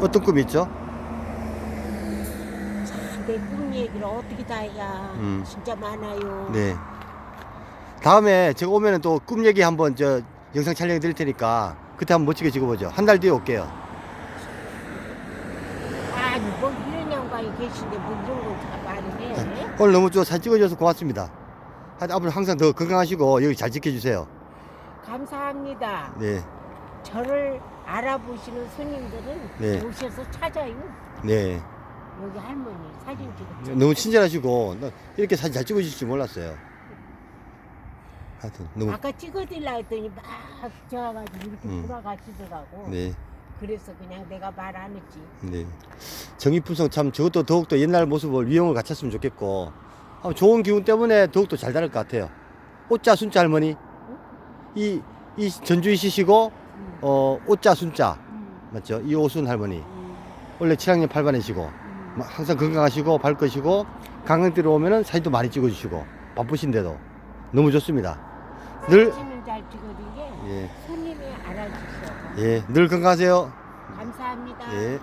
어떤 꿈이 있죠? 내꿈 얘기를 어떻게 다 해야 음. 진짜 많아요. 네. 다음에 제가 오면은 또 꿈 얘기 한번 저 영상 촬영해 드릴 테니까 그때 한번 멋지게 찍어보죠. 한 달 뒤에 올게요. 아니 뭐 이런 양반이 계신데 뭐 이런 걸다 말을 해. 오늘 너무 좀잘 찍어줘서 고맙습니다. 하여튼 앞으로 항상 더 건강하시고 여기 잘 지켜주세요. 감사합니다. 네. 저를 알아보시는 손님들은 네. 오셔서 찾아요. 네. 여기 할머니 사진 찍었죠. 너무 친절하시고 나 이렇게 사진 잘 찍어주실 줄 몰랐어요. 하여튼 너무 아까 찍어드리려 했더니 막 저가지고 이렇게 음. 돌아가시더라고. 네. 그래서 그냥 내가 말 안 했지. 네. 정의품성 참 저것도 더욱더 옛날 모습을 위용을 갖췄으면 좋겠고 좋은 기운 때문에 더욱더 잘 다를 것 같아요. 오자 순자 할머니 이, 이 전주에 시시고 음. 어 오자 순자 음. 맞죠? 이오순 할머니 음. 원래 7학년 8반이시고 음. 항상 건강하시고 밝으시고 강릉대로 오면은 사진도 많이 찍어주시고 바쁘신데도 너무 좋습니다. 늘 사진은 잘 찍어준 게 예, 손님이 알아주셔. 예, 늘 건강하세요. 감사합니다. 예.